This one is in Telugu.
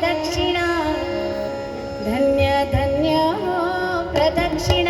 प्रदक्षिणा धन्य धन्य प्रदक्षिणा